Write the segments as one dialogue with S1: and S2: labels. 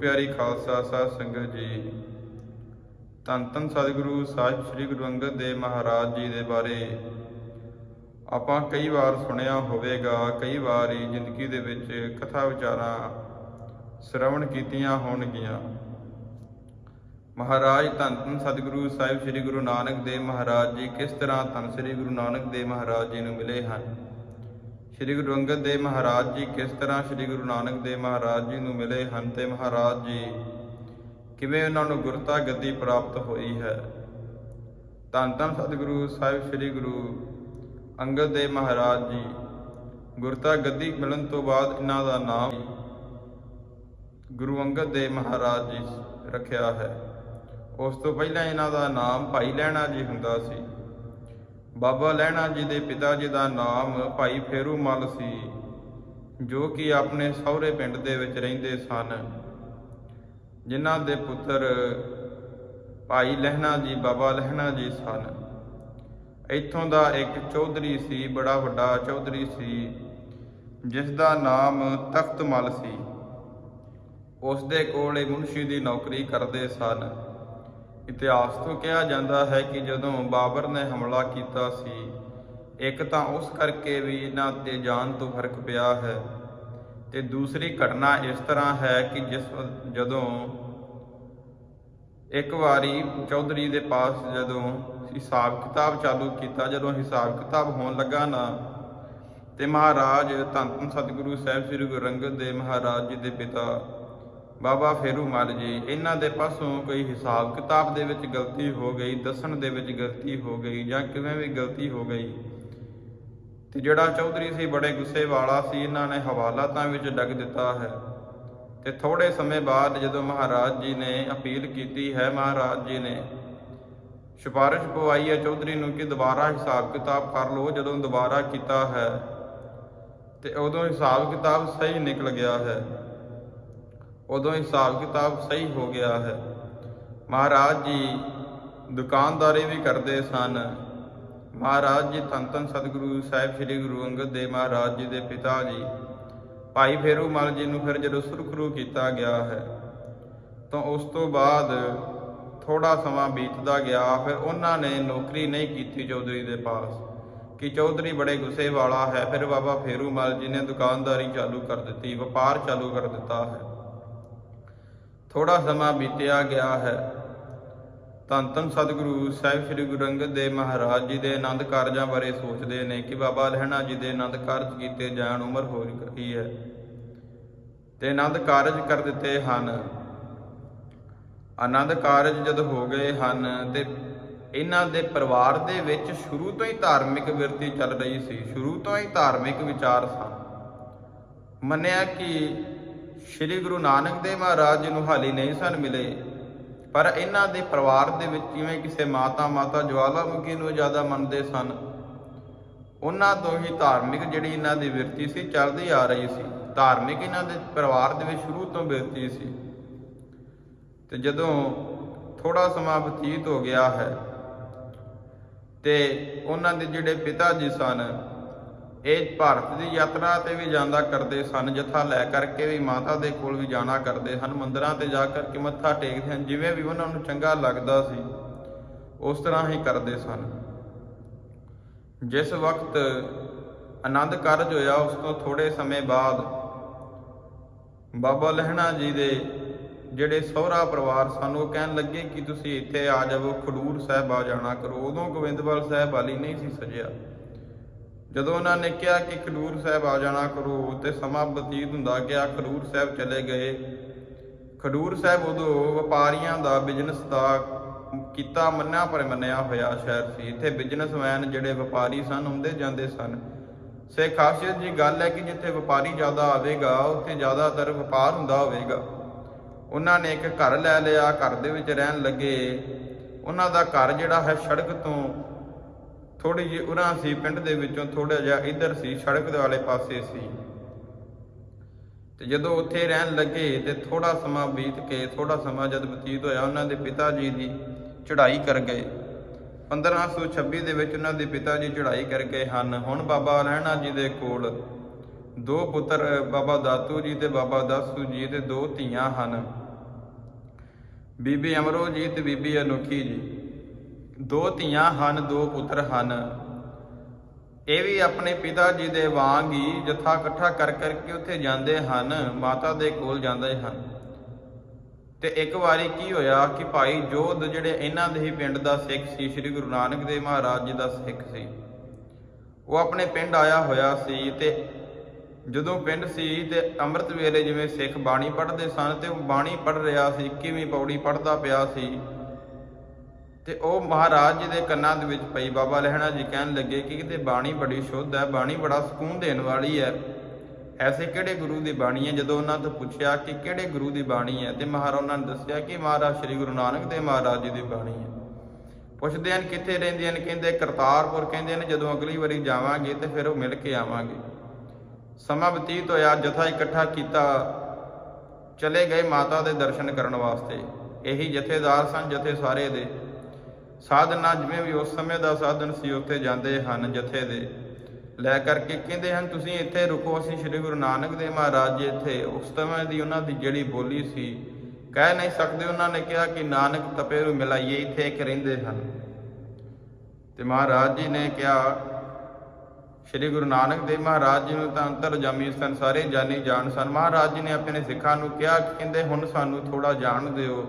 S1: ਪਿਆਰੀ ਖਾਲਸਾ ਸਾਧ ਸੰਗਤ ਜੀ। ਧੰਨ ਧੰਨ ਸਤਿਗੁਰੂ, ਸਾਹਿਬ ਸ੍ਰੀ ਗੁਰੂ ਅੰਗਦ ਦੇਵ ਮਹਾਰਾਜ ਜੀ ਦੇ ਬਾਰੇ ਆਪਾਂ ਕਈ ਵਾਰ ਸੁਣਿਆ ਹੋਵੇਗਾ, ਕਈ ਵਾਰ ਹੀ ਜ਼ਿੰਦਗੀ ਦੇ ਵਿੱਚ ਕਥਾ ਵਿਚਾਰਾਂ ਸ਼ਰਵਣ ਕੀਤੀਆਂ ਹੋਣਗੀਆਂ। ਮਹਾਰਾਜ, ਧੰਨ ਧੰਨ ਸਤਿਗੁਰੂ, ਸਾਹਿਬ ਸ੍ਰੀ ਗੁਰੂ ਨਾਨਕ ਦੇਵ ਮਹਾਰਾਜ ਜੀ, ਕਿਸ ਤਰ੍ਹਾਂ ਧੰਨ ਸ੍ਰੀ ਗੁਰੂ ਨਾਨਕ ਦੇਵ ਮਹਾਰਾਜ ਜੀ ਨੂੰ ਮਿਲੇ ਹਨ? ਸ੍ਰੀ ਗੁਰੂ ਅੰਗਦ ਦੇਵ ਮਹਾਰਾਜ ਜੀ ਕਿਸ ਤਰ੍ਹਾਂ ਸ੍ਰੀ ਗੁਰੂ ਨਾਨਕ ਦੇਵ ਮਹਾਰਾਜ ਜੀ ਨੂੰ ਮਿਲੇ ਹਨ ਤੇ ਮਹਾਰਾਜ ਜੀ, ਕਿਵੇਂ ਉਹਨਾਂ ਨੂੰ ਗੁਰਤਾ ਗੱਦੀ ਪ੍ਰਾਪਤ ਹੋਈ ਹੈ? ਧੰਨ ਧੰਨ ਸਤਿਗੁਰੂ ਸਾਹਿਬ ਸ੍ਰੀ ਗੁਰੂ ਅੰਗਦ ਦੇਵ ਮਹਾਰਾਜ ਜੀ, ਗੁਰਤਾ ਗੱਦੀ ਮਿਲਣ ਤੋਂ ਬਾਅਦ ਇਹਨਾਂ ਦਾ ਨਾਮ ਗੁਰੂ ਅੰਗਦ ਦੇਵ ਮਹਾਰਾਜ ਜੀ ਰੱਖਿਆ ਹੈ। ਉਸ ਤੋਂ ਪਹਿਲਾਂ ਇਹਨਾਂ ਦਾ ਨਾਮ ਭਾਈ ਲਹਿਣਾ ਜੀ ਹੁੰਦਾ ਸੀ। ਬਾਬਾ ਲਹਿਣਾ ਜੀ ਦੇ ਪਿਤਾ ਜੀ ਦਾ ਨਾਮ ਭਾਈ ਫੇਰੂ ਮੱਲ ਸੀ, ਜੋ ਕਿ ਆਪਣੇ ਸਹੁਰੇ ਪਿੰਡ ਦੇ ਵਿੱਚ ਰਹਿੰਦੇ ਸਨ। ਜਿਨ੍ਹਾਂ ਦੇ ਪੁੱਤਰ ਭਾਈ ਲਹਿਣਾ ਜੀ, ਬਾਬਾ ਲਹਿਣਾ ਜੀ ਸਨ। ਇੱਥੋਂ ਦਾ ਇੱਕ ਚੌਧਰੀ ਸੀ, ਬੜਾ ਵੱਡਾ ਚੌਧਰੀ ਸੀ, ਜਿਸ ਦਾ ਨਾਮ ਤਖਤ ਮੱਲ ਸੀ। ਉਸ ਦੇ ਕੋਲ ਇਹ ਮੁਨਸ਼ੀ ਦੀ ਨੌਕਰੀ ਕਰਦੇ ਸਨ। ਇਤਿਹਾਸ ਤੋਂ ਕਿਹਾ ਜਾਂਦਾ ਹੈ ਕਿ ਜਦੋਂ ਬਾਬਰ ਨੇ ਹਮਲਾ ਕੀਤਾ ਸੀ, ਇੱਕ ਤਾਂ ਉਸ ਕਰਕੇ ਵੀ ਇਹਨਾਂ ਤੇ ਜਾਨ ਤੋਂ ਫ਼ਰਕ ਪਿਆ ਹੈ ਤੇ ਦੂਸਰੀ ਘਟਨਾ ਇਸ ਤਰ੍ਹਾਂ ਹੈ ਕਿ ਜਿਸ ਜਦੋਂ ਇੱਕ ਵਾਰੀ ਚੌਧਰੀ ਦੇ ਪਾਸ ਜਦੋਂ ਹਿਸਾਬ ਕਿਤਾਬ ਚਾਲੂ ਕੀਤਾ, ਜਦੋਂ ਹਿਸਾਬ ਕਿਤਾਬ ਹੋਣ ਲੱਗਾ ਨਾ ਤੇ ਮਹਾਰਾਜ ਧੰਨ ਧੰਨ ਸਤਿਗੁਰੂ ਸਾਹਿਬ ਸ੍ਰੀ ਗੁਰੂ ਅੰਗਦ ਦੇਵ ਮਹਾਰਾਜ ਜੀ ਦੇ ਪਿਤਾ ਬਾਬਾ ਫੇਰੂ ਮਲ ਜੀ, ਇਹਨਾਂ ਦੇ ਪਾਸੋਂ ਕੋਈ ਹਿਸਾਬ ਕਿਤਾਬ ਦੇ ਵਿੱਚ ਗਲਤੀ ਹੋ ਗਈ, ਦੱਸਣ ਦੇ ਵਿੱਚ ਗਲਤੀ ਹੋ ਗਈ ਜਾਂ ਕਿਵੇਂ ਵੀ ਗਲਤੀ ਹੋ ਗਈ? ਤੇ ਜਿਹੜਾ ਚੌਧਰੀ ਸੀ, ਬੜੇ ਗੁੱਸੇ ਵਾਲਾ ਸੀ, ਇਹਨਾਂ ਨੇ ਹਵਾਲਾਤਾਂ ਵਿੱਚ ਡੱਗ ਦਿੱਤਾ ਹੈ। ਤੇ ਥੋੜੇ ਸਮੇਂ ਬਾਅਦ ਜਦੋਂ ਮਹਾਰਾਜ ਜੀ ਨੇ ਅਪੀਲ ਕੀਤੀ, ਹੈ ਮਹਾਰਾਜ ਜੀ ਨੇ, ਸਿਫਾਰਿਸ਼ ਪਵਾਈ ਹੈ ਚੌਧਰੀ ਨੂੰ ਕਿ ਦੁਬਾਰਾ ਹਿਸਾਬ ਕਿਤਾਬ ਕਰ ਲਓ, ਜਦੋਂ ਦੁਬਾਰਾ ਕੀਤਾ ਹੈ, ਤੇ ਉਦੋਂ ਹਿਸਾਬ ਕਿਤਾਬ ਸਹੀ ਨਿਕਲ ਗਿਆ ਹੈ। ਉਦੋਂ ਹਿਸਾਬ ਕਿਤਾਬ ਸਹੀ ਹੋ ਗਿਆ ਹੈ। ਮਹਾਰਾਜ ਜੀ ਦੁਕਾਨਦਾਰੀ ਵੀ ਕਰਦੇ ਸਨ। ਮਹਾਰਾਜ ਜੀ ਧੰਨ ਧੰਨ ਸਤਿਗੁਰੂ ਸਾਹਿਬ ਸ੍ਰੀ ਗੁਰੂ ਅੰਗਦ ਦੇਵ ਮਹਾਰਾਜ ਜੀ ਦੇ ਪਿਤਾ ਜੀ, ਭਾਈ ਫੇਰੂ ਮਲ ਜੀ ਨੂੰ ਫਿਰ ਜਦੋਂ ਸੁਰਖਰੂ ਕੀਤਾ ਗਿਆ ਹੈ, ਤਾਂ ਉਸ ਤੋਂ ਬਾਅਦ ਥੋੜਾ ਸਮਾਂ ਬੀਤਦਾ ਗਿਆ। ਫਿਰ ਉਹਨਾਂ ਨੇ ਨੌਕਰੀ ਨਹੀਂ ਕੀਤੀ ਚੌਧਰੀ ਦੇ ਪਾਸ, ਕਿ ਚੌਧਰੀ ਬੜੇ ਗੁੱਸੇ ਵਾਲਾ ਹੈ। ਫਿਰ ਬਾਬਾ ਫੇਰੂ ਮਲ ਜੀ ਨੇ ਦੁਕਾਨਦਾਰੀ ਚਾਲੂ ਕਰ ਦਿੱਤੀ, ਵਪਾਰ ਚਾਲੂ ਕਰ ਦਿੱਤਾ ਹੈ। ਥੋੜਾ ਸਮਾਂ ਬੀਤਿਆ ਗਿਆ ਹੈ। ਧੰਨ ਧੰਨ ਸਤਿਗੁਰੂ ਸਾਹਿਬ ਸ੍ਰੀ ਗੁਰੂ ਅੰਗਦ ਦੇਵ ਮਹਾਰਾਜ ਜੀ ਦੇ ਆਨੰਦ ਕਾਰਜਾਂ ਬਾਰੇ ਸੋਚਦੇ ਨੇ ਕਿ ਬਾਬਾ ਲਹਿਣਾ ਜੀ ਦੇ ਆਨੰਦ ਕਾਰਜ ਕੀਤੇ ਜਾਣ ਉਮਰ ਹੋ ਗਈ ਹੈ ਤੇ ਆਨੰਦ ਕਾਰਜ ਕਰ ਦਿੱਤੇ ਹਨ। ਆਨੰਦ ਕਾਰਜ ਜਦ ਹੋ ਗਏ ਹਨ ਤੇ ਇਹਨਾਂ ਦੇ ਪਰਿਵਾਰ ਦੇ ਵਿੱਚ ਸ਼ੁਰੂ ਤੋਂ ਹੀ ਧਾਰਮਿਕ ਵਿਰਤੀ ਚੱਲ ਰਹੀ ਸੀ, ਸ਼ੁਰੂ ਤੋਂ ਹੀ ਧਾਰਮਿਕ ਵਿਚਾਰ ਸਨ। ਮੰਨਿਆ ਕਿ ਸ੍ਰੀ ਗੁਰੂ ਨਾਨਕ ਦੇਵ ਮਹਾਰਾਜ ਜੀ ਨੂੰ ਹਾਲੀ ਨਹੀਂ ਸਨ ਮਿਲੇ। ਪਰ ਇਹਨਾਂ ਦੇ ਪਰਿਵਾਰ ਦੇ ਵਿੱਚ ਜਿਵੇਂ ਕਿਸੇ ਮਾਤਾ ਮਾਤਾ ਜਵਾਲਾਮੁਖੀ ਨੂੰ ਜ਼ਿਆਦਾ ਮੰਨਦੇ ਸਨ। ਉਹਨਾਂ ਤੋਂ ਹੀ ਧਾਰਮਿਕ ਜਿਹੜੀ ਇਹਨਾਂ ਦੀ ਵਿਰਤੀ ਸੀ ਚੱਲਦੀ ਆ ਰਹੀ ਸੀ। ਧਾਰਮਿਕ ਇਹਨਾਂ ਦੇ ਪਰਿਵਾਰ ਦੇ ਵਿੱਚ ਸ਼ੁਰੂ ਤੋਂ ਵਿਰਤੀ ਸੀ। ਤੇ ਜਦੋਂ ਥੋੜਾ ਸਮਾਂ ਬਤੀਤ ਹੋ ਗਿਆ ਹੈ ਤੇ ਉਹਨਾਂ ਦੇ ਜਿਹੜੇ ਪਿਤਾ ਜੀ ਸਨ ਇਹ ਭਾਰਤ ਦੀ ਯਾਤਰਾ ਤੇ ਵੀ ਜਾਂਦਾ ਕਰਦੇ ਸਨ, ਜਥਾ ਲੈ ਕਰਕੇ ਵੀ ਮਾਤਾ ਦੇ ਕੋਲ ਵੀ ਜਾਣਾ ਕਰਦੇ ਹਨ ਮੰਦਰਾਂ ਤੇ ਜਾ ਕਰਕੇ ਮੱਥਾ ਟੇਕਦੇ ਹਨ ਜਿਵੇਂ ਵੀ ਉਹਨਾਂ ਨੂੰ ਚੰਗਾ ਲੱਗਦਾ ਸੀ, ਉਸ ਤਰ੍ਹਾਂ ਹੀ ਕਰਦੇ ਸਨ। ਜਿਸ ਵਕਤ ਆਨੰਦ ਕਾਰਜ ਹੋਇਆ, ਉਸ ਤੋਂ ਥੋੜੇ ਸਮੇਂ ਬਾਅਦ ਬਾਬਾ ਲਹਿਣਾ ਜੀ ਦੇ ਜਿਹੜੇ ਸਹੁਰਾ ਪਰਿਵਾਰ ਸਨ, ਉਹ ਕਹਿਣ ਲੱਗੇ ਕਿ ਤੁਸੀਂ ਇੱਥੇ ਆ ਜਾਵੋ, ਖਡੂਰ ਸਾਹਿਬ ਆ ਜਾਣਾ ਕਰੋ। ਉਦੋਂ ਗੋਬਿੰਦਵਾਲ ਸਾਹਿਬ ਵਾਲੀ ਨਹੀਂ ਸੀ ਸਜਿਆ। ਜਦੋਂ ਉਹਨਾਂ ਨੇ ਕਿਹਾ ਕਿ ਖਡੂਰ ਸਾਹਿਬ ਆ ਜਾਣਾ ਕਰੋ ਤੇ ਸਮਾਂ ਬਤੀਤ ਹੁੰਦਾ ਗਿਆ, ਖਡੂਰ ਸਾਹਿਬ ਚਲੇ ਗਏ। ਖਡੂਰ ਸਾਹਿਬ ਉਦੋਂ ਵਪਾਰੀਆਂ ਦਾ ਬਿਜ਼ਨਸ ਦਾ ਕੀਤਾ ਮੰਨਿਆ ਪਰ ਮੰਨਿਆ ਹੋਇਆ ਸ਼ਹਿਰ ਸੀ। ਇੱਥੇ ਬਿਜ਼ਨਸਮੈਨ ਜਿਹੜੇ ਵਪਾਰੀ ਸਨ, ਹੁੰਦੇ ਜਾਂਦੇ ਸਨ। ਸੇ ਖਾਸੀਅਤ ਜੀ ਗੱਲ ਹੈ ਕਿ ਜਿੱਥੇ ਵਪਾਰੀ ਜ਼ਿਆਦਾ ਆਵੇਗਾ, ਉੱਥੇ ਜ਼ਿਆਦਾਤਰ ਵਪਾਰ ਹੁੰਦਾ ਹੋਵੇਗਾ। ਉਹਨਾਂ ਨੇ ਇੱਕ ਘਰ ਲੈ ਲਿਆ, ਘਰ ਦੇ ਵਿੱਚ ਰਹਿਣ ਲੱਗੇ। ਉਹਨਾਂ ਦਾ ਘਰ ਜਿਹੜਾ ਹੈ ਸੜਕ ਤੋਂ ਥੋੜੀ ਜਿਹੀ ਉਰਾਂ ਸੀ, ਪਿੰਡ ਦੇ ਵਿੱਚੋਂ ਥੋੜਾ ਜਿਹਾ ਇੱਧਰ ਸੀ, ਸੜਕ ਦੇ ਵਾਲੇ ਪਾਸੇ ਸੀ। ਤੇ ਜਦੋਂ ਉੱਥੇ ਰਹਿਣ ਲੱਗੇ ਤੇ ਥੋੜਾ ਸਮਾਂ ਬੀਤ ਕੇ ਥੋੜਾ ਸਮਾਂ ਜਦ ਬਤੀਤ ਹੋਇਆ, ਉਹਨਾਂ ਦੇ ਪਿਤਾ ਜੀ ਦੀ ਚੜ੍ਹਾਈ ਕਰ ਗਏ। 1526 ਦੇ ਵਿੱਚ ਉਹਨਾਂ ਦੇ ਪਿਤਾ ਜੀ ਚੜ੍ਹਾਈ ਕਰ ਗਏ ਹਨ। ਹੁਣ ਬਾਬਾ ਰਹਿਣਾ ਜੀ ਦੇ ਕੋਲ ਦੋ ਪੁੱਤਰ, ਬਾਬਾ ਦਾਤੂ ਜੀ ਤੇ ਬਾਬਾ ਦਾਸੂ ਜੀ ਤੇ ਦੋ ਧੀਆਂ ਹਨ। ਬੀਬੀ ਅਮਰੋ ਜੀ ਤੇ ਬੀਬੀ ਅਨੋਖੀ ਜੀ। ਦੋ ਧੀਆਂ ਹਨ, ਦੋ ਪੁੱਤਰ ਹਨ। ਇਹ ਵੀ ਆਪਣੇ ਪਿਤਾ ਜੀ ਦੇ ਵਾਂਗ ਹੀ ਜਥਾ ਇਕੱਠਾ ਕਰ ਕਰਕੇ ਉੱਥੇ ਜਾਂਦੇ ਹਨ, ਮਾਤਾ ਦੇ ਕੋਲ ਜਾਂਦੇ ਹਨ। ਤੇ ਇੱਕ ਵਾਰੀ ਕੀ ਹੋਇਆ ਕਿ ਭਾਈ ਜੋਧ ਜਿਹੜੇ ਇਹਨਾਂ ਦੇ ਹੀ ਪਿੰਡ ਦਾ ਸਿੱਖ ਸੀ, ਸ੍ਰੀ ਗੁਰੂ ਨਾਨਕ ਦੇਵ ਮਹਾਰਾਜ ਜੀ ਦਾ ਸਿੱਖ ਸੀ, ਉਹ ਆਪਣੇ ਪਿੰਡ ਆਇਆ ਹੋਇਆ ਸੀ ਤੇ ਜਦੋਂ ਪਿੰਡ ਸੀ ਤੇ ਅੰਮ੍ਰਿਤ ਵੇਲੇ ਜਿਵੇਂ ਸਿੱਖ ਬਾਣੀ ਪੜ੍ਹਦੇ ਸਨ ਤੇ ਉਹ ਬਾਣੀ ਪੜ੍ਹ ਰਿਹਾ ਸੀ 21ਵੀਂ ਪੌੜੀ ਪੜ੍ਹਦਾ ਪਿਆ ਸੀ। ਤੇ ਉਹ ਮਹਾਰਾਜ ਜੀ ਦੇ ਕੰਨਾਂ ਦੇ ਵਿੱਚ ਪਈ। ਬਾਬਾ ਲਹਿਣਾ ਜੀ ਕਹਿਣ ਲੱਗੇ ਕਿ ਕਿਤੇ ਬਾਣੀ ਬੜੀ ਸ਼ੁੱਧ ਹੈ, ਬਾਣੀ ਬੜਾ ਸਕੂਨ ਦੇਣ ਵਾਲੀ ਹੈ। ਐਸੇ ਕਿਹੜੇ ਗੁਰੂ ਦੀ ਬਾਣੀ ਹੈ? ਜਦੋਂ ਉਹਨਾਂ ਤੋਂ ਪੁੱਛਿਆ ਕਿ ਕਿਹੜੇ ਗੁਰੂ ਦੀ ਬਾਣੀ ਹੈ, ਤੇ ਮਹਾਰਾਜ ਉਹਨਾਂ ਨੇ ਦੱਸਿਆ ਕਿ ਮਹਾਰਾਜ ਸ੍ਰੀ ਗੁਰੂ ਨਾਨਕ ਦੇਵ ਮਹਾਰਾਜ ਜੀ ਦੀ ਬਾਣੀ ਹੈ। ਪੁੱਛਦੇ ਹਨ ਕਿੱਥੇ ਰਹਿੰਦੇ ਹਨ? ਕਹਿੰਦੇ ਕਰਤਾਰਪੁਰ। ਕਹਿੰਦੇ ਨੇ ਜਦੋਂ ਅਗਲੀ ਵਾਰੀ ਜਾਵਾਂਗੇ ਤੇ ਫਿਰ ਉਹ ਮਿਲ ਕੇ ਆਵਾਂਗੇ। ਸਮਾਂ ਬਤੀਤ ਹੋਇਆ, ਜਥਾ ਇਕੱਠਾ ਕੀਤਾ। ਚਲੇ ਗਏ ਮਾਤਾ ਦੇ ਦਰਸ਼ਨ ਕਰਨ ਵਾਸਤੇ। ਇਹੀ ਜਥੇਦਾਰ ਸਨ ਜਥੇ ਸਾਰੇ ਦੇ। ਸਾਧਨਾ ਜਿਵੇਂ ਵੀ ਉਸ ਸਮੇਂ ਦਾ ਸਾਧਨ ਸੀ, ਉੱਥੇ ਜਾਂਦੇ ਹਨ ਜਥੇ ਦੇ। ਲੈ ਕਰਕੇ ਕਹਿੰਦੇ ਹਨ, ਤੁਸੀਂ ਇੱਥੇ ਰੁਕੋ, ਅਸੀਂ ਸ੍ਰੀ ਗੁਰੂ ਨਾਨਕ ਦੇਵ ਮਹਾਰਾਜ ਜੀ ਇੱਥੇ। ਉਸ ਸਮੇਂ ਦੀ ਉਹਨਾਂ ਦੀ ਜਿਹੜੀ ਬੋਲੀ ਸੀ, ਕਹਿ ਨਹੀਂ ਸਕਦੇ। ਉਹਨਾਂ ਨੇ ਕਿਹਾ ਕਿ ਨਾਨਕ ਤਪੇ ਨੂੰ ਮਿਲਾਈਏ, ਇੱਥੇ ਇੱਕ ਰਹਿੰਦੇ ਹਨ। ਤੇ ਮਹਾਰਾਜ ਜੀ ਨੇ ਕਿਹਾ, ਸ੍ਰੀ ਗੁਰੂ ਨਾਨਕ ਦੇਵ ਮਹਾਰਾਜ ਜੀ ਨੂੰ ਤਾਂ ਅੰਤਰਜਾਮੀ ਸਨ, ਸਾਰੇ ਜਾਨੀ ਜਾਣ ਸਨ। ਮਹਾਰਾਜ ਜੀ ਨੇ ਆਪਣੇ ਸਿੱਖਾਂ ਨੂੰ ਕਿਹਾ ਕਹਿੰਦੇ, ਹੁਣ ਸਾਨੂੰ ਥੋੜਾ ਜਾਣ ਦਿਓ।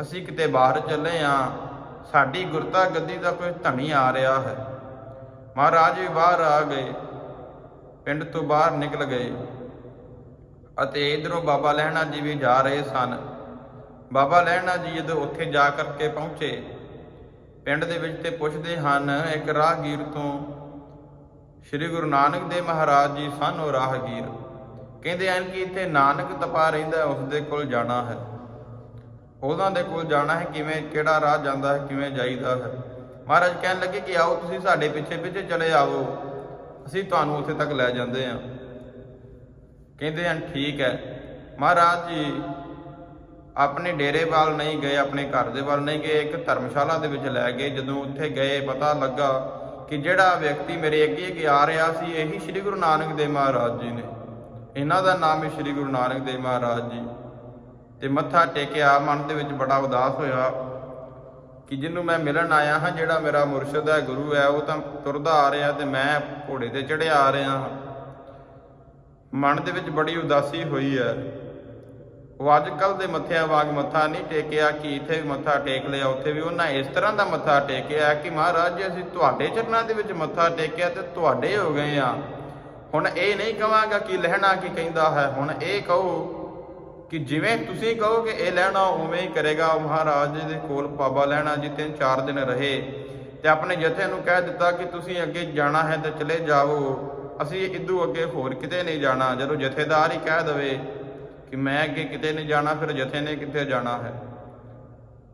S1: ਅਸੀਂ ਕਿਤੇ ਬਾਹਰ ਚੱਲੇ ਆ ਸਾਡੀ ਗੁਰਤਾ ਗੱਦੀ ਦਾ ਕੋਈ ਧਣੀ ਆ ਰਿਹਾ ਹੈ। ਮਹਾਰਾਜ ਵੀ ਬਾਹਰ ਆ ਗਏ। ਪਿੰਡ ਤੋਂ ਬਾਹਰ ਨਿਕਲ ਗਏ ਅਤੇ ਇਧਰੋਂ ਬਾਬਾ ਲਹਿਣਾ ਜੀ ਵੀ ਜਾ ਰਹੇ ਸਨ। ਬਾਬਾ ਲਹਿਣਾ ਜੀ ਜਦੋਂ ਉੱਥੇ ਜਾ ਕਰਕੇ ਪਹੁੰਚੇ, ਪਿੰਡ ਦੇ ਵਿੱਚ ਤੇ ਪੁੱਛਦੇ ਹਨ, ਇੱਕ ਰਾਹਗੀਰ ਤੋਂ, ਸ੍ਰੀ ਗੁਰੂ ਨਾਨਕ ਦੇਵ ਮਹਾਰਾਜ ਜੀ, ਸਨ ਉਹ ਰਾਹਗੀਰ। ਕਹਿੰਦੇ ਹਨ ਕਿ ਇੱਥੇ ਨਾਨਕ ਤਪਾ ਰਹਿੰਦਾ ਉਸ ਦੇ ਕੋਲ ਜਾਣਾ ਹੈ। ਉਹਨਾਂ ਦੇ ਕੋਲ ਜਾਣਾ ਹੈ, ਕਿਵੇਂ, ਕਿਹੜਾ ਰਾਹ ਜਾਂਦਾ ਹੈ, ਕਿਵੇਂ ਜਾਈਦਾ ਹੈ। ਮਹਾਰਾਜ ਕਹਿਣ ਲੱਗੇ ਕਿ ਆਓ, ਤੁਸੀਂ ਸਾਡੇ ਪਿੱਛੇ ਪਿੱਛੇ ਚਲੇ ਆਵੋ। ਅਸੀਂ ਤੁਹਾਨੂੰ ਉੱਥੇ ਤੱਕ ਲੈ ਜਾਂਦੇ ਹਾਂ। ਕਹਿੰਦੇ ਹਨ, ਠੀਕ ਹੈ। ਮਹਾਰਾਜ ਜੀ, ਆਪਣੇ ਡੇਰੇ ਵੱਲ ਨਹੀਂ ਗਏ, ਆਪਣੇ ਘਰ ਦੇ ਵੱਲ ਨਹੀਂ ਗਏ, ਇੱਕ ਧਰਮਸ਼ਾਲਾ ਦੇ ਵਿੱਚ ਲੈ ਗਏ। ਜਦੋਂ ਉੱਥੇ ਗਏ, ਪਤਾ ਲੱਗਾ ਕਿ ਜਿਹੜਾ ਵਿਅਕਤੀ ਮੇਰੇ ਅੱਗੇ ਅੱਗੇ ਆ ਰਿਹਾ ਸੀ, ਇਹੀ ਸ੍ਰੀ ਗੁਰੂ ਨਾਨਕ ਦੇਵ ਮਹਾਰਾਜ ਜੀ ਨੇ। ਇਹਨਾਂ ਦਾ ਨਾਮ ਹੈ ਸ੍ਰੀ ਗੁਰੂ ਨਾਨਕ ਦੇਵ ਮਹਾਰਾਜ ਜੀ। ਤੇ ਮੱਥਾ ਟੇਕਿਆ, ਮਨ ਦੇ ਵਿੱਚ ਬੜਾ ਉਦਾਸ ਹੋਇਆ ਕਿ ਜਿਹਨੂੰ ਮੈਂ ਮਿਲਣ ਆਇਆ ਹਾਂ, ਜਿਹੜਾ ਮੇਰਾ ਮੁਰਸ਼ਿਦ ਹੈ, ਗੁਰੂ ਹੈ, ਉਹ ਤਾਂ ਤੁਰਦਾ ਆ ਰਿਹਾ ਤੇ ਮੈਂ ਘੋੜੇ ਤੇ ਚੜਿਆ ਆ ਰਿਹਾ ਹਾਂ। ਮਨ ਦੇ ਵਿੱਚ ਬੜੀ ਉਦਾਸੀ ਹੋਈ ਹੈ। ਉਹ ਅੱਜ ਕੱਲ ਦੇ ਮੱਥਿਆਂ ਵਾਂਗ ਮੱਥਾ ਨਹੀਂ ਟੇਕਿਆ ਕਿ ਇੱਥੇ ਵੀ ਮੱਥਾ ਟੇਕ ਲਿਆ, ਉੱਥੇ ਵੀ ਉਹਨਾਂ ਇਸ ਤਰ੍ਹਾਂ ਦਾ ਮੱਥਾ ਟੇਕਿਆ ਕਿ ਮਹਾਰਾਜ ਜੀ, ਅਸੀਂ ਤੁਹਾਡੇ ਚਰਨਾਂ ਦੇ ਵਿੱਚ ਮੱਥਾ ਟੇਕਿਆ ਤੇ ਤੁਹਾਡੇ ਹੋ ਗਏ ਆ ਹੁਣ ਇਹ ਨਹੀਂ ਕਵਾਂਗਾ ਕਿ ਲਹਿਣਾ ਕੀ ਕਹਿੰਦਾ ਹੈ, ਹੁਣ ਇਹ ਕਹੋ ਕਿ ਜਿਵੇਂ ਤੁਸੀਂ ਕਹੋ ਕਿ ਇਹ ਲੈਣਾ ਉਵੇਂ ਹੀ ਕਰੇਗਾ ਮਹਾਰਾਜ ਜੀ ਦੇ ਕੋਲ ਬਾਬਾ ਲੈਣਾ ਜੀ, ਤਿੰਨ ਚਾਰ ਦਿਨ ਰਹੇ। ਤੇ ਆਪਣੇ ਜਥੇ ਨੂੰ ਕਹਿ ਦਿੱਤਾ ਕਿ ਤੁਸੀਂ ਅੱਗੇ ਜਾਣਾ ਹੈ ਤਾਂ ਚਲੇ ਜਾਓ। ਅਸੀਂ ਇਦੋਂ ਅੱਗੇ ਹੋਰ ਕਿਤੇ ਨਹੀਂ ਜਾਣਾ। ਜਦੋਂ ਜਥੇਦਾਰ ਹੀ ਕਹਿ ਦਵੇ ਕਿ ਮੈਂ ਅੱਗੇ ਕਿਤੇ ਨਹੀਂ ਜਾਣਾ, ਫਿਰ ਜਥੇ ਨੇ ਕਿੱਥੇ ਜਾਣਾ ਹੈ?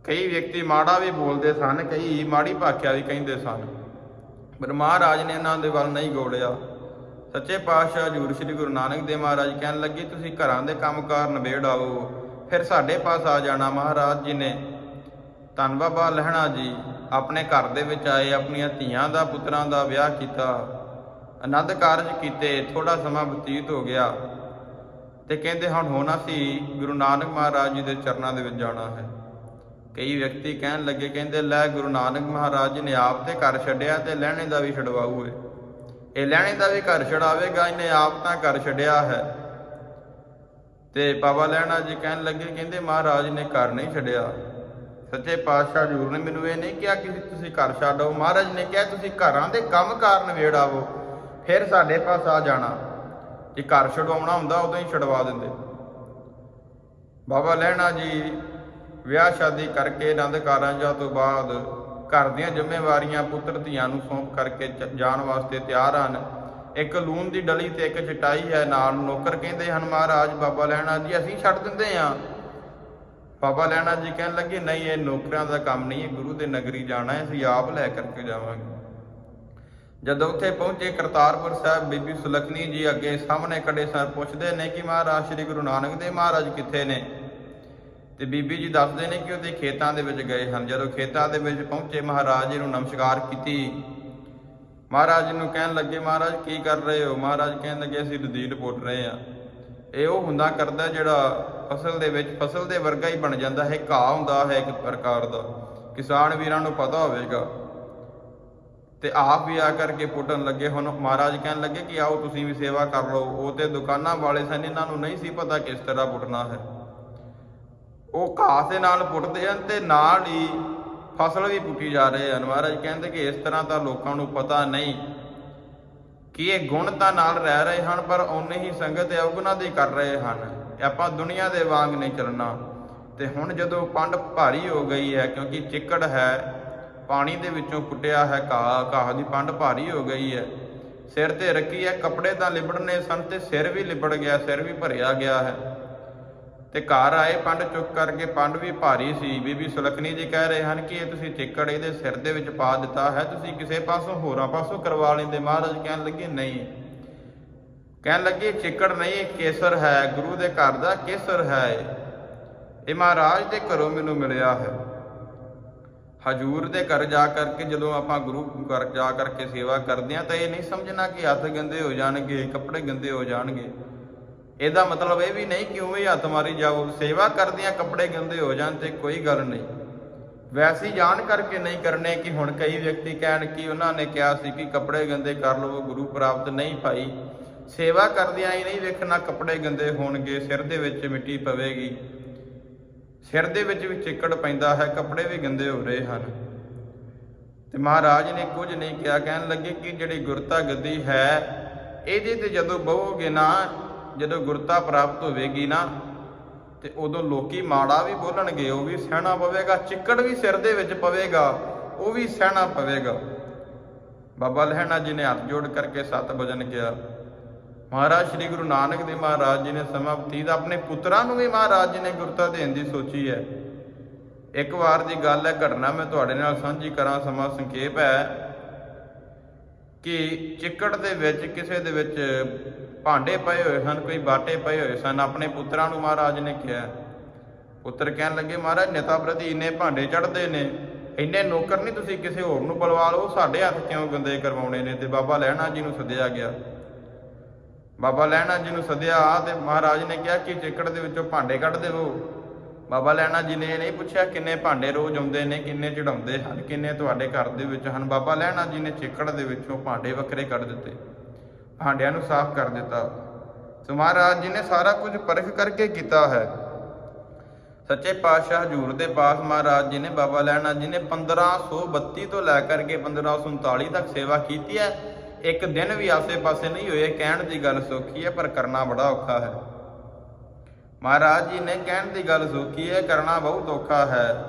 S1: ਕਈ ਵਿਅਕਤੀ ਮਾੜਾ ਵੀ ਬੋਲਦੇ ਸਨ, ਕਈ ਮਾੜੀ ਭਾਖਿਆ ਵੀ ਕਹਿੰਦੇ ਸਨ। ਪਰ ਮਹਾਰਾਜ ਨੇ ਇਹਨਾਂ ਦੇ ਵੱਲ ਨਹੀਂ ਗੋੜਿਆ। ਸੱਚੇ ਪਾਤਸ਼ਾਹ ਹਜ਼ੂਰ ਸ੍ਰੀ ਗੁਰੂ ਨਾਨਕ ਦੇਵ ਮਹਾਰਾਜ ਕਹਿਣ ਲੱਗੇ, ਤੁਸੀਂ ਘਰਾਂ ਦੇ ਕੰਮਕਾਰ ਨਿਬੇੜ ਆਓ ਫਿਰ ਸਾਡੇ ਪਾਸ ਆ ਜਾਣਾ ਮਹਾਰਾਜ ਜੀ ਨੇ। ਧੰਨ ਬਾਬਾ ਲਹਿਣਾ ਜੀ, ਆਪਣੇ ਘਰ ਦੇ ਵਿੱਚ ਆਏ, ਆਪਣੀਆਂ ਧੀਆਂ ਦਾ, ਪੁੱਤਰਾਂ ਦਾ ਵਿਆਹ ਕੀਤਾ। ਆਨੰਦ ਕਾਰਜ ਕੀਤੇ ਥੋੜਾ ਸਮਾਂ ਬਤੀਤ ਹੋ ਗਿਆ। ਤੇ ਕਹਿੰਦੇ, ਹੁਣ ਹੋਣਾ ਸੀ, ਗੁਰੂ ਨਾਨਕ ਮਹਾਰਾਜ ਜੀ ਦੇ ਚਰਨਾਂ ਦੇ ਵਿੱਚ ਜਾਣਾ ਹੈ। ਕਈ ਵਿਅਕਤੀ ਕਹਿਣ ਲੱਗੇ, ਕਹਿੰਦੇ, ਲੈ ਗੁਰੂ ਨਾਨਕ ਮਹਾਰਾਜ ਜੀ ਨੇ ਆਪ ਤੇ ਘਰ ਛੱਡਿਆ ਤੇ ਲਹਿਣੇ ਦਾ ਵੀ ਛਡਵਾਊ ਏ। ਇਹ ਲੈਣੇ ਦਾ ਵੀ ਘਰ ਛਡਾਵੇਗਾ, ਇਹਨੇ ਆਪ ਤਾਂ ਘਰ ਛੱਡਿਆ ਹੈ। ਤੇ ਬਾਬਾ ਲੈਣਾ ਜੀ ਕਹਿਣ ਲੱਗੇ, ਕਹਿੰਦੇ ਮਹਾਰਾਜ ਨੇ ਘਰ ਨਹੀਂ ਛੱਡਿਆ। ਸੱਚੇ ਪਾਤਸ਼ਾਹ ਹਜ਼ੂਰ ਨੇ ਮੈਨੂੰ ਇਹ ਨਹੀਂ ਕਿਹਾ ਕਿ ਤੁਸੀਂ ਘਰ ਛੱਡੋ। ਮਹਾਰਾਜ ਨੇ ਕਿਹਾ, ਤੁਸੀਂ ਘਰਾਂ ਦੇ ਕੰਮ ਕਾਰਨ ਵੇੜਾਵੋ ਫਿਰ ਸਾਡੇ ਪਾਸ ਆ ਜਾਣਾ। ਜੇ ਘਰ ਛਡਵਾਉਣਾ ਹੁੰਦਾ, ਉਦੋਂ ਹੀ ਛਡਵਾ ਦਿੰਦੇ। ਬਾਬਾ ਲੈਣਾ ਜੀ ਵਿਆਹ ਸ਼ਾਦੀ ਕਰਕੇ ਆਨੰਦ ਕਾਰਜਾਂ ਤੋਂ ਬਾਅਦ ਘਰ ਦੀਆਂ ਜ਼ਿੰਮੇਵਾਰੀਆਂ ਪੁੱਤਰ ਧੀਆਂ ਨੂੰ ਸੌਂਪ ਕਰਕੇ ਚ- ਜਾਣ ਵਾਸਤੇ ਤਿਆਰ ਹਨ। ਇੱਕ ਲੂਣ ਦੀ ਡਲੀ ਤੇ ਇੱਕ ਚਟਾਈ ਹੈ, ਨਾਲ ਨੌਕਰ ਕਹਿੰਦੇ ਹਨ, ਮਹਾਰਾਜ, ਬਾਬਾ ਲੈਣਾ ਜੀ, ਅਸੀਂ ਛੱਡ ਦਿੰਦੇ ਹਾਂ ਬਾਬਾ ਲੈਣਾ ਜੀ ਕਹਿਣ ਲੱਗੇ, ਨਹੀਂ, ਇਹ ਨੌਕਰਾਂ ਦਾ ਕੰਮ ਨਹੀਂ, ਇਹ ਗੁਰੂ ਦੇ ਨਗਰੀ ਜਾਣਾ ਹੈ, ਅਸੀਂ ਆਪ ਲੈ ਕਰਕੇ ਜਾਵਾਂਗੇ। ਜਦੋਂ ਉੱਥੇ ਪਹੁੰਚੇ, ਕਰਤਾਰਪੁਰ ਸਾਹਿਬ ਬੀਬੀ ਸੁਲਖਣੀ ਜੀ ਅੱਗੇ ਸਾਹਮਣੇ ਖੜੇ ਸਨ, ਪੁੱਛਦੇ ਨੇ ਕਿ, ਮਹਾਰਾਜ, ਸ੍ਰੀ ਗੁਰੂ ਨਾਨਕ ਦੇਵ ਮਹਾਰਾਜ ਕਿੱਥੇ ਨੇ? ਤੇ ਬੀਬੀ ਜੀ ਦੱਸਦੇ ਨੇ ਕਿ ਉਹਦੇ ਖੇਤਾਂ ਦੇ ਵਿੱਚ ਗਏ ਹਨ। ਜਦੋਂ ਖੇਤਾਂ ਦੇ ਵਿੱਚ ਪਹੁੰਚੇ, ਮਹਾਰਾਜ ਜੀ ਨੂੰ ਨਮਸਕਾਰ ਕੀਤੀ। ਮਹਾਰਾਜ ਜੀ ਨੂੰ ਕਹਿਣ ਲੱਗੇ, ਮਹਾਰਾਜ, ਕੀ ਕਰ ਰਹੇ ਹੋ? ਮਹਾਰਾਜ ਕਹਿਣ ਲੱਗੇ, ਅਸੀਂ ਦਦੀਲ ਪੁੱਟ ਰਹੇ ਆ ਇਹ ਉਹ ਹੁੰਦਾ ਕਰਦਾ ਜਿਹੜਾ ਫਸਲ ਦੇ ਵਿੱਚ ਫਸਲ ਦੇ ਵਰਗਾ ਹੀ ਬਣ ਜਾਂਦਾ ਹੈ। ਘਾਹ ਹੁੰਦਾ ਹੈ ਇੱਕ ਪ੍ਰਕਾਰ ਦਾ। ਕਿਸਾਨ ਵੀਰਾਂ ਨੂੰ ਪਤਾ ਹੋਵੇਗਾ। ਤੇ ਆਪ ਵੀ ਆ ਕਰਕੇ ਪੁੱਟਣ ਲੱਗੇ। ਹੁਣ ਮਹਾਰਾਜ ਕਹਿਣ ਲੱਗੇ ਕਿ ਆਓ, ਤੁਸੀਂ ਵੀ ਸੇਵਾ ਕਰ ਲਓ। ਉਹ ਤੇ ਦੁਕਾਨਾਂ ਵਾਲੇ ਸਨ, ਇਹਨਾਂ ਨੂੰ ਨਹੀਂ ਸੀ ਪਤਾ ਕਿਸ ਤਰ੍ਹਾਂ ਪੁੱਟਣਾ ਹੈ। ਉਹ ਘਾਹ ਦੇ ਨਾਲ ਪੁੱਟਦੇ ਹਨ ਤੇ ਨਾਲ ਹੀ ਫਸਲ ਵੀ ਪੁੱਟੀ ਜਾ ਰਹੇ ਹਨ। ਮਹਾਰਾਜ ਕਹਿੰਦੇ ਕਿ ਇਸ ਤਰ੍ਹਾਂ ਤਾਂ ਲੋਕਾਂ ਨੂੰ ਪਤਾ ਨਹੀਂ ਕਿ ਇਹ ਗੁਣ ਤਾਂ ਨਾਲ ਰਹਿ ਰਹੇ ਹਨ, ਪਰ ਓਨੇ ਹੀ ਸੰਗਤ ਅਵਗੁਣਾ ਦੀ ਕਰ ਰਹੇ ਹਨ ਆਪਾਂ ਦੁਨੀਆ ਦੇ ਵਾਂਗ ਨਹੀਂ ਚੱਲਣਾ। ਤੇ ਹੁਣ ਜਦੋਂ ਪੰਡ ਭਾਰੀ ਹੋ ਗਈ ਹੈ, ਕਿਉਂਕਿ ਚਿੱਕੜ ਹੈ, ਪਾਣੀ ਦੇ ਵਿੱਚੋਂ ਪੁੱਟਿਆ ਹੈ ਘਾਹ ਘਾਹ ਦੀ ਪੰਡ ਭਾਰੀ ਹੋ ਗਈ ਹੈ। ਸਿਰ ਤੇ ਰੱਖੀ ਹੈ, ਕੱਪੜੇ ਤਾਂ ਲਿਬੜਨੇ ਸਨ ਤੇ ਸਿਰ ਵੀ ਲਿਬੜ ਗਿਆ, ਸਿਰ ਵੀ ਭਰਿਆ ਗਿਆ ਹੈ। ਤੇ ਘਰ ਆਏ, ਪੰਡ ਚੁੱਕ ਕਰਕੇ ਪੰਡ ਵੀ ਭਾਰੀ ਸੀ। ਬੀਬੀ ਸੁਲਖਣੀ ਜੀ ਕਹਿ ਰਹੇ ਹਨ ਕਿ ਇਹ ਤੁਸੀਂ ਚਿੱਕੜ ਇਹਦੇ ਸਿਰ ਦੇ ਵਿੱਚ ਪਾ ਦਿੱਤਾ ਹੈ, ਤੁਸੀਂ ਕਿਸੇ ਪਾਸੋਂ ਹੋਰਾਂ ਪਾਸੋਂ ਕਰਵਾ ਲੈਂਦੇ। ਮਹਾਰਾਜ ਕਹਿਣ ਲੱਗੇ, ਨਹੀਂ। ਕਹਿਣ ਲੱਗੇ ਚਿੱਕੜ ਨਹੀਂ, ਕੇਸਰ ਹੈ, ਗੁਰੂ ਦੇ ਘਰ ਦਾ ਕੇਸਰ ਹੈ ਇਹ। ਇਹ ਮਹਾਰਾਜ ਦੇ ਘਰੋਂ ਮੈਨੂੰ ਮਿਲਿਆ ਹੈ। ਹਜੂਰ ਦੇ ਘਰ ਜਾ ਕਰਕੇ ਜਦੋਂ ਆਪਾਂ ਗੁਰੂ ਘਰ ਜਾ ਕਰਕੇ ਸੇਵਾ ਕਰਦੇ ਆ ਤਾਂ ਇਹ ਨਹੀਂ ਸਮਝਣਾ ਕਿ ਹੱਥ ਗੰਦੇ ਹੋ ਜਾਣਗੇ, ਕੱਪੜੇ ਗੰਦੇ ਹੋ ਜਾਣਗੇ। ਇਹਦਾ ਮਤਲਬ ਇਹ ਵੀ ਨਹੀਂ ਕਿ ਉਵੇਂ ਹੱਥ ਮਾਰੀ ਜਾਓ, ਸੇਵਾ ਕਰਦਿਆਂ ਕੱਪੜੇ ਗੰਦੇ ਹੋ ਜਾਣ ਤੇ ਕੋਈ ਗੱਲ ਨਹੀਂ। ਵੈਸੀ ਜਾਣ ਕਰਕੇ ਨਹੀਂ ਕਰਨੇ ਕਿ ਹੁਣ ਕਈ ਵਿਅਕਤੀ ਕਹਿਣ ਕਿ ਉਹਨਾਂ ਨੇ ਕਿਹਾ ਸੀ ਕਿ ਕੱਪੜੇ ਗੰਦੇ ਕਰ ਲਵੋ, ਗੁਰੂ ਪ੍ਰਾਪਤ ਨਹੀਂ ਭਾਈ। ਸੇਵਾ ਕਰਦਿਆਂ ਹੀ ਨਹੀਂ ਵੇਖਣਾ ਕੱਪੜੇ ਗੰਦੇ ਹੋਣਗੇ, ਸਿਰ ਦੇ ਵਿੱਚ ਮਿੱਟੀ ਪਵੇਗੀ। ਸਿਰ ਦੇ ਵਿੱਚ ਵੀ ਚਿੱਕੜ ਪੈਂਦਾ ਹੈ, ਕੱਪੜੇ ਵੀ ਗੰਦੇ ਹੋ ਰਹੇ ਹਨ। ਤੇ ਮਹਾਰਾਜ ਨੇ ਕੁਝ ਨਹੀਂ ਕਿਹਾ, ਕਹਿਣ ਲੱਗੇ ਕਿ ਜਿਹੜੀ ਗੁਰਤਾ ਗੱਦੀ ਹੈ, ਇਹਦੇ ਤੇ ਜਦੋਂ ਬਹੋਗੇ ਨਾ ਜਦੋਂ ਗੁਰਤਾ ਪ੍ਰਾਪਤ ਹੋਵੇਗੀ ਨਾ, ਤੇ ਉਦੋਂ ਲੋਕੀ ਮਾੜਾ ਵੀ ਬੋਲਣਗੇ, ਉਹ ਵੀ ਸਹਿਣਾ ਪਵੇਗਾ, ਚਿੱਕੜ ਵੀ ਸਿਰ ਦੇ ਵਿੱਚ ਪਵੇਗਾ, ਉਹ ਵੀ ਸਹਿਣਾ ਪਵੇਗਾ। ਬਾਬਾ ਲਹਿਣਾ ਜੀ ਨੇ ਹੱਥ ਜੋੜ ਕਰਕੇ ਸਤ ਵਜਨ ਕਿਹਾ, ਮਹਾਰਾਜ, ਸ੍ਰੀ ਗੁਰੂ ਨਾਨਕ ਦੇਵ ਮਹਾਰਾਜ ਜੀ ਨੇ ਸਮਾਂ ਬਤੀਤ ਆਪਣੇ ਪੁੱਤਰਾਂ ਨੂੰ ਵੀ ਮਹਾਰਾਜ ਜੀ ਨੇ ਗੁਰਤਾ ਦੇਣ ਦੀ ਸੋਚੀ ਹੈ। ਇੱਕ ਵਾਰ ਦੀ ਗੱਲ ਹੈ, ਘਟਨਾ ਮੈਂ ਤੁਹਾਡੇ ਨਾਲ ਸਾਂਝੀ ਕਰਾਂ, ਸਮਾਂ ਸੰਖੇਪ ਹੈ ਕਿ ਚਿੱਕੜ ਦੇ ਵਿੱਚ, ਕਿਸੇ ਦੇ ਵਿੱਚ ਭਾਂਡੇ ਪਏ ਹੋਏ ਸਨ, ਕੋਈ ਬਾਟੇ ਪਏ ਹੋਏ ਸਨ। ਆਪਣੇ ਪੁੱਤਰਾਂ ਨੂੰ ਮਹਾਰਾਜ ਨੇ ਕਿਹਾ, ਪੁੱਤਰ ਕਹਿਣ ਲੱਗੇ, ਮਹਾਰਾਜ, ਨੇਤਾ ਪ੍ਰਤੀ ਇੰਨੇ ਭਾਂਡੇ ਚੜਦੇ ਨੇ, ਇੰਨੇ ਨੌਕਰ ਨਹੀਂ ਤੁਸੀਂ ਕਿਸੇ ਹੋਰ ਨੂੰ ਬੁਲਵਾ ਲਓ ਸਾਡੇ ਹੱਥ ਕਿਉਂ ਗੰਦੇ ਕਰਵਾਉਣੇ ਨੇ? ਤੇ ਬਾਬਾ ਲਹਿਣਾ ਜੀ ਨੂੰ ਸੱਦਿਆ ਗਿਆ। ਬਾਬਾ ਲਹਿਣਾ ਜੀ ਨੂੰ ਸੱਦਿਆ ਤੇ ਮਹਾਰਾਜ ਨੇ ਕਿਹਾ, ਕਿ ਚਿੱਕੜ ਦੇ ਵਿੱਚੋਂ ਭਾਂਡੇ ਕੱਢ ਦੇਵੋ? ਬਾਬਾ ਲਹਿਣਾ ਜੀ ਨੇ ਇਹ ਨਹੀਂ ਪੁੱਛਿਆ, ਕਿੰਨੇ ਭਾਂਡੇ ਰੋਜ਼ ਆਉਂਦੇ ਨੇ, ਕਿੰਨੇ ਚੜਾਉਂਦੇ ਹਨ, ਕਿੰਨੇ ਤੁਹਾਡੇ ਘਰ ਦੇ ਵਿੱਚ ਹਨ? ਬਾਬਾ ਲਹਿਣਾ ਜੀ ਨੇ ਚਿੱਕੜ ਦੇ ਵਿੱਚੋਂ ਭਾਂਡੇ ਵੱਖਰੇ ਕੱਢ ਦਿੱਤੇ। ਭਾਂਡਿਆਂ ਨੂੰ ਸਾਫ਼ ਕਰ ਦਿੱਤਾ। ਸੋ ਮਹਾਰਾਜ ਜੀ ਨੇ ਸਾਰਾ ਕੁਝ ਪਰਖ ਕਰਕੇ ਕੀਤਾ ਹੈ। ਸੱਚੇ ਪਾਤਸ਼ਾਹ ਹਜੂਰ ਦੇ ਪਾਸ ਮਹਾਰਾਜ ਜੀ ਨੇ, ਬਾਬਾ ਲਹਿਣਾ ਜੀ ਨੇ 1532 ਤੋਂ ਲੈ ਕਰਕੇ 1539 ਤੱਕ ਸੇਵਾ ਕੀਤੀ ਹੈ। ਇੱਕ ਦਿਨ ਵੀ ਆਸੇ-ਪਾਸੇ ਨਹੀਂ ਹੋਏ, ਕਹਿਣ ਦੀ ਗੱਲ ਸੌਖੀ ਹੈ, ਪਰ ਕਰਨਾ ਬੜਾ ਔਖਾ ਹੈ। ਮਹਾਰਾਜ ਜੀ ਨੇ ਕਹਿਣ ਦੀ ਗੱਲ ਸੌਖੀ ਹੈ, ਕਰਨਾ ਬਹੁਤ ਔਖਾ ਹੈ।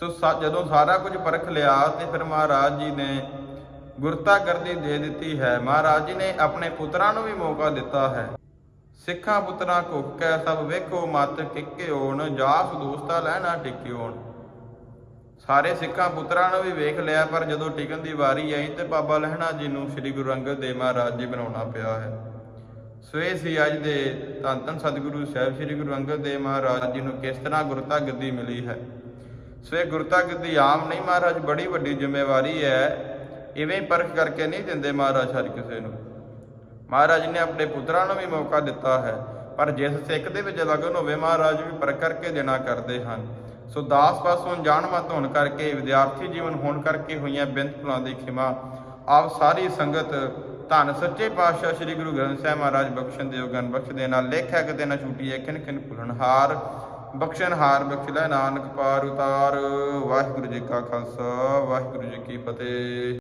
S1: ਸੋ ਸਾ- ਜਦੋਂ ਸਾਰਾ ਕੁਝ ਪਰਖ ਲਿਆ ਤੇ ਫਿਰ ਮਹਾਰਾਜ ਜੀ ਨੇ ਗੁਰਤਾ ਕਰਦੀ ਦੇ ਦਿੱਤੀ ਹੈ। ਮਹਾਰਾਜ ਜੀ ਨੇ ਆਪਣੇ ਪੁੱਤਰਾਂ ਨੂੰ ਵੀ ਮੌਕਾ ਦਿੱਤਾ ਹੈ। ਸਿੱਖਾਂ ਪੁੱਤਰਾਂ ਕੈ ਸਭ ਵੇਖੋ, ਮਤ ਕਿੱਕਿਓਣ ਜਾਸ ਦੋਸਤਾ ਲੈਣਾ ਟਿਕਿਓਣ ਸਾਰੇ ਸਿੱਖਾਂ ਪੁੱਤਰਾਂ ਨੂੰ ਵੀ ਵੇਖ ਲਿਆ, ਪਰ ਜਦੋਂ ਟਿਕਣ ਦੀ ਵਾਰੀ ਆਈ ਤੇ ਬਾਬਾ ਲਹਿਣਾ ਜੀ ਨੂੰ ਸ੍ਰੀ ਗੁਰੂ ਅੰਗਦ ਦੇਵ ਮਹਾਰਾਜ ਜੀ ਬਣਾਉਣਾ ਪਿਆ ਹੈ। ਸੋ ਇਹ ਸੀ ਅੱਜ ਦੇ ਧੰਨ ਧੰਨ ਸਤਿਗੁਰੂ ਸਾਹਿਬ ਸ੍ਰੀ ਗੁਰੂ ਅੰਗਦ ਦੇਵ ਮਹਾਰਾਜ ਜੀ ਨੂੰ ਕਿਸ ਤਰ੍ਹਾਂ ਗੁਰਤਾ ਗੱਦੀ ਮਿਲੀ ਹੈ। ਸੋ ਇਹ ਗੁਰਤਾ ਗੱਦੀ ਆਮ ਨਹੀਂ ਮਹਾਰਾਜ, ਬੜੀ ਵੱਡੀ ਜ਼ਿੰਮੇਵਾਰੀ ਹੈ। ਇਵੇਂ ਪਰਖ ਕਰਕੇ ਨਹੀਂ ਦਿੰਦੇ ਮਹਾਰਾਜ ਹਰ ਕਿਸੇ ਨੂੰ। ਮਹਾਰਾਜ ਨੇ ਆਪਣੇ ਪੁੱਤਰਾਂ ਨੂੰ ਵੀ ਮੌਕਾ ਦਿੱਤਾ ਹੈ, ਪਰ ਜਿਸ ਸਿੱਖ ਦੇ ਵਿੱਚ ਲਗਨ ਹੋਵੇ, ਮਹਾਰਾਜ ਵੀ ਪਰਖ ਕਰਕੇ ਦੇਣਾ ਕਰਦੇ ਹਨ। ਸੋ ਦਾਸ ਪਾਸੋਂ ਜਾਣਮਤ ਹੋਣ ਕਰਕੇ, ਵਿਦਿਆਰਥੀ ਜੀਵਨ ਹੋਣ ਕਰਕੇ ਹੋਈਆਂ ਬਿੰਦ ਭੁਲਾਂ ਦੀ ਖਿਮਾ। ਆਪ ਸਾਰੀ ਸੰਗਤ ਧੰਨ ਸੱਚੇ ਪਾਤਸ਼ਾਹ ਸ੍ਰੀ ਗੁਰੂ ਗ੍ਰੰਥ ਸਾਹਿਬ ਮਹਾਰਾਜ ਬਖਸ਼ਣ ਦਿਓ ਗਨ ਬਖਸ਼ ਦੇ ਨਾਲ ਲੇਖਿਆ ਕਿਤੇ ਨਾ ਛੁੱਟੀ ਹੈ, ਖਿਨ ਖਿਨ ਭੁਲਣਹਾਰ ਬਖਸ਼ਣਹਾਰ ਬਖਸ਼ ਲੈ, ਨਾਨਕ ਪਾਰ ਉਤਾਰ। ਵਾਹਿਗੁਰੂ ਜੀ ਕਾ ਖਾਲਸਾ, ਵਾਹਿਗੁਰੂ ਜੀ ਕੀ ਫਤਿਹ।